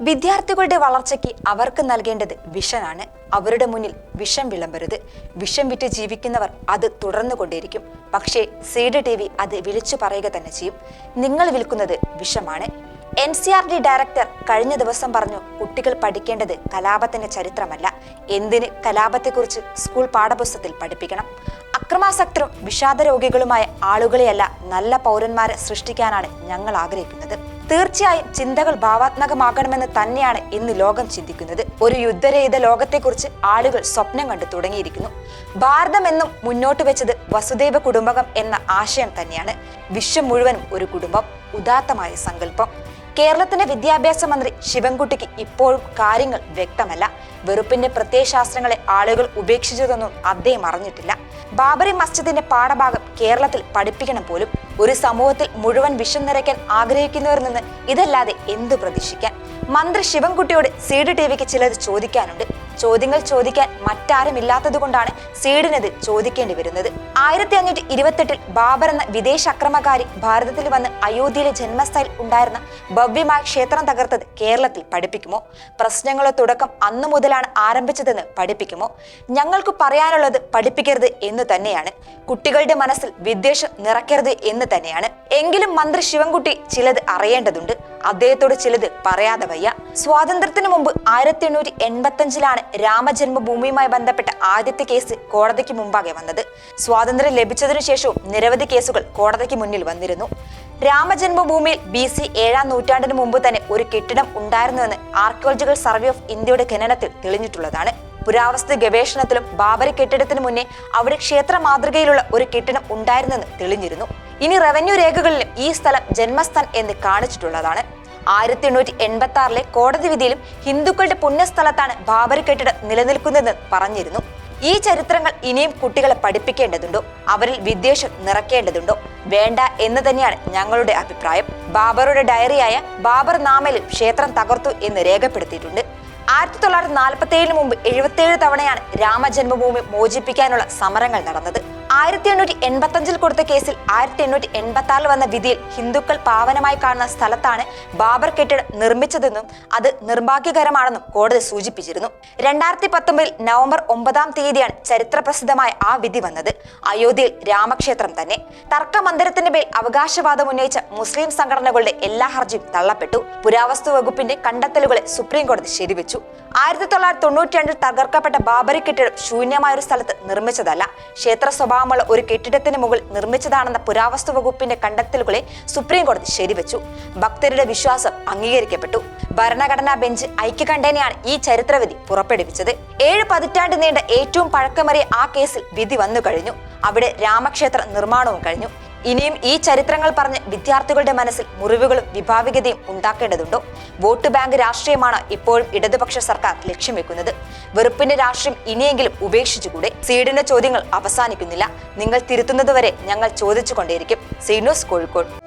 വിദ്യാർത്ഥികളുടെ വളർച്ചയ്ക്ക് അവർക്ക് നൽകേണ്ടത് വിഷനാണ്. അവരുടെ മുന്നിൽ വിഷം വിളമ്പരുത്. വിഷം വിറ്റ് ജീവിക്കുന്നവർ അത് തുടർന്നു കൊണ്ടേയിരിക്കും. പക്ഷേ സീഡ് ടി വി അത് വിളിച്ചു പറയുക തന്നെ ചെയ്യും. നിങ്ങൾ വിൽക്കുന്നത് വിഷമാണ്. N C R D director കഴിഞ്ഞ ദിവസം പറഞ്ഞു കുട്ടികൾ പഠിക്കേണ്ടത് കലാപത്തിന്റെ ചരിത്രമല്ല. എന്തിന് കലാപത്തെക്കുറിച്ച് സ്കൂൾ പാഠപുസ്തകത്തിൽ പഠിപ്പിക്കണം? അക്രമാസക്തരും വിഷാദ രോഗികളുമായ ആളുകളെയല്ല നല്ല പൗരന്മാരെ സൃഷ്ടിക്കാനാണ് ഞങ്ങൾ ആഗ്രഹിക്കുന്നത്. തീർച്ചയായും ചിന്തകൾ ഭാവാത്മകമാകണമെന്ന് തന്നെയാണ് ഇന്ന് ലോകം ചിന്തിക്കുന്നത്. ഒരു യുദ്ധരഹിത ലോകത്തെക്കുറിച്ച് ആളുകൾ സ്വപ്നം കണ്ടു തുടങ്ങിയിരിക്കുന്നു. ഭാരതം എന്നും മുന്നോട്ട് വെച്ചത് വസുദൈവ കുടുംബകം എന്ന ആശയം തന്നെയാണ്. വിശ്വം മുഴുവനും ഒരു കുടുംബം ഉദാത്തമായ സങ്കല്പം. കേരളത്തിന്റെ വിദ്യാഭ്യാസ മന്ത്രി ശിവൻകുട്ടിക്ക് ഇപ്പോഴും കാര്യങ്ങൾ വ്യക്തമല്ല. വെറുപ്പിന്റെ പ്രത്യയശാസ്ത്രങ്ങളെ ആളുകൾ ഉപേക്ഷിച്ചതൊന്നും അദ്ദേഹം അറിഞ്ഞിട്ടില്ല. ബാബറി മസ്ജിദിന്റെ പാഠഭാഗം കേരളത്തിൽ പഠിപ്പിക്കണം പോലും. ഒരു സമൂഹത്തിൽ മുഴുവൻ വിഷം നിറയ്ക്കാൻ ആഗ്രഹിക്കുന്നവരിൽ നിന്ന് ഇതല്ലാതെ എന്തു പ്രതീക്ഷിക്കാൻ? മന്ത്രി ശിവൻകുട്ടിയോട് സി ഡി ടി വിക്ക് ചിലത് ചോദിക്കാനുണ്ട്. ചോദ്യങ്ങൾ ചോദിക്കാൻ മറ്റാരുമില്ലാത്തത് കൊണ്ടാണ് സീഡിനത് ചോദിക്കേണ്ടി വരുന്നത്. ആയിരത്തി അഞ്ഞൂറ്റി ഇരുപത്തെട്ടിൽ ബാബർ എന്ന വിദേശ അക്രമകാരി ഭാരതത്തിൽ വന്ന് അയോധ്യയിലെ ജന്മസ്ഥയിൽ ഉണ്ടായിരുന്ന ഭവ്യമായ ക്ഷേത്രം തകർത്തത് കേരളത്തിൽ പഠിപ്പിക്കുമോ? പ്രശ്നങ്ങളോ തുടക്കം അന്നു മുതലാണ് ആരംഭിച്ചതെന്ന് പഠിപ്പിക്കുമോ? ഞങ്ങൾക്ക് പറയാനുള്ളത് പഠിപ്പിക്കരുത് എന്ന് തന്നെയാണ്. കുട്ടികളുടെ മനസ്സിൽ വിദ്വേഷം നിറയ്ക്കരുത് എന്ന് തന്നെയാണ്. എങ്കിലും മന്ത്രി ശിവൻകുട്ടി ചിലത് അറിയേണ്ടതുണ്ട്. അദ്ദേഹത്തോട് ചിലത് പറയാതെ വയ്യ. സ്വാതന്ത്ര്യത്തിന് മുമ്പ് ആയിരത്തി എണ്ണൂറ്റി എൺപത്തി അഞ്ചിലാണ് രാമജന്മഭൂമിയുമായി ബന്ധപ്പെട്ട ആദ്യത്തെ കേസ് കോടതിക്ക് മുമ്പാകെ വന്നത്. സ്വാതന്ത്ര്യം ലഭിച്ചതിനു ശേഷവും നിരവധി കേസുകൾ കോടതിക്ക് മുന്നിൽ വന്നിരുന്നു. രാമജന്മഭൂമിയിൽ ബി സി ഏഴാം നൂറ്റാണ്ടിന് മുമ്പ് തന്നെ ഒരു കെട്ടിടം ഉണ്ടായിരുന്നുവെന്ന് ആർക്കിയോളജിക്കൽ സർവേ ഓഫ് ഇന്ത്യയുടെ ഖനനത്തിൽ തെളിഞ്ഞിട്ടുള്ളതാണ്. പുരാവസ്തു ഗവേഷണത്തിലും ബാബരി കെട്ടിടത്തിന് മുന്നേ അവിടെ ക്ഷേത്ര മാതൃകയിലുള്ള ഒരു കെട്ടിടം ഉണ്ടായിരുന്നെന്ന് തെളിഞ്ഞിരുന്നു. ഇനി റവന്യൂ രേഖകളിലും ഈ സ്ഥലം ജന്മസ്ഥൻ എന്ന് കാണിച്ചിട്ടുള്ളതാണ്. ആയിരത്തി എണ്ണൂറ്റി എൺപത്തി ആറിലെ കോടതി വിധിയിലും ഹിന്ദുക്കളുടെ പുണ്യസ്ഥലത്താണ് ബാബറി കെട്ടിടം നിലനിൽക്കുന്നതെന്ന് പറഞ്ഞിരുന്നു. ഈ ചരിത്രങ്ങൾ ഇനിയും കുട്ടികളെ പഠിപ്പിക്കേണ്ടതുണ്ടോ? അവരിൽ വിദ്വേഷം നിറയ്ക്കേണ്ടതുണ്ടോ വേണ്ട എന്ന് തന്നെയാണ് ഞങ്ങളുടെ അഭിപ്രായം. ബാബറുടെ ഡയറിയായ ബാബർ നാമയിൽ ക്ഷേത്രം തകർത്തു എന്ന് രേഖപ്പെടുത്തിയിട്ടുണ്ട്. ആയിരത്തി തൊള്ളായിരത്തി നാൽപ്പത്തി ഏഴിന് മുമ്പ് എഴുപത്തിയേഴ് തവണയാണ് രാമജന്മഭൂമി മോചിപ്പിക്കാനുള്ള സമരങ്ങൾ നടന്നത്. ആയിരത്തി എണ്ണൂറ്റി എൺപത്തി അഞ്ചിൽ കൊടുത്ത കേസിൽ ആയിരത്തി എണ്ണൂറ്റി എൺപത്തി ആറിൽ വന്ന വിധിയിൽ ഹിന്ദുക്കൾ പാവനമായി കാണുന്ന സ്ഥലത്താണ് ബാബർ കെട്ടിടം നിർമ്മിച്ചതെന്നും അത് നിർഭാഗ്യകരമാണെന്നും കോടതി സൂചിപ്പിച്ചിരുന്നു. രണ്ടായിരത്തി പത്തൊമ്പതിൽ നവംബർ ഒമ്പതാം തീയതിയാണ് ചരിത്രപ്രസിദ്ധമായ ആ വിധി വന്നത്. അയോധ്യയിൽ രാമക്ഷേത്രം തന്നെ. തർക്കമന്ദിരത്തിന്റെ പേരിൽ അവകാശവാദം ഉന്നയിച്ച മുസ്ലിം സംഘടനകളുടെ എല്ലാ ഹർജിയും തള്ളപ്പെട്ടു. പുരാവസ്തു വകുപ്പിന്റെ കണ്ടെത്തലുകളെ സുപ്രീം കോടതി ശരിവെച്ചു. ആയിരത്തി തൊള്ളായിരത്തി തൊണ്ണൂറ്റി രണ്ടിൽ തകർക്കപ്പെട്ട ബാബരി കെട്ടിടം ശൂന്യമായ ഒരു സ്ഥലത്ത് നിർമ്മിച്ചതല്ല. ക്ഷേത്ര സ്വഭാവമുള്ള ഒരു കെട്ടിടത്തിന് മുകളിൽ നിർമ്മിച്ചതാണെന്ന പുരാവസ്തു വകുപ്പിന്റെ കണ്ടെത്തലുകളെ സുപ്രീം കോടതി ശരിവെച്ചു. ഭക്തരുടെ വിശ്വാസം അംഗീകരിക്കപ്പെട്ടു. ഭരണഘടനാ ബെഞ്ച് ഐക്യകണ്ഠേനയാണ് ഈ ചരിത്രവിധി പുറപ്പെടുവിച്ചത്. ഏഴ് പതിറ്റാണ്ട് നീണ്ട ഏറ്റവും പഴക്കമറിയ ആ കേസിൽ വിധി വന്നു കഴിഞ്ഞു അവിടെ രാമക്ഷേത്ര നിർമ്മാണവും കഴിഞ്ഞു. ഇനിയും ഈ ചരിത്രങ്ങൾ പറഞ്ഞ് വിദ്യാർത്ഥികളുടെ മനസ്സിൽ മുറിവുകളും വിഭാവികതയും ഉണ്ടാക്കേണ്ടതുണ്ടോ? വോട്ട് ബാങ്ക് രാഷ്ട്രീയമാണ് ഇപ്പോഴും ഇടതുപക്ഷ സർക്കാർ ലക്ഷ്യം വെക്കുന്നത്. വെറുപ്പിന്റെ രാഷ്ട്രീയം ഇനിയെങ്കിലും ഉപേക്ഷിച്ചുകൂടെ? സീഡിന്റെ ചോദ്യങ്ങൾ അവസാനിക്കുന്നില്ല. നിങ്ങൾ തിരുത്തുന്നതുവരെ ഞങ്ങൾ ചോദിച്ചുകൊണ്ടേയിരിക്കും. സീനോസ് കോഴിക്കോട്.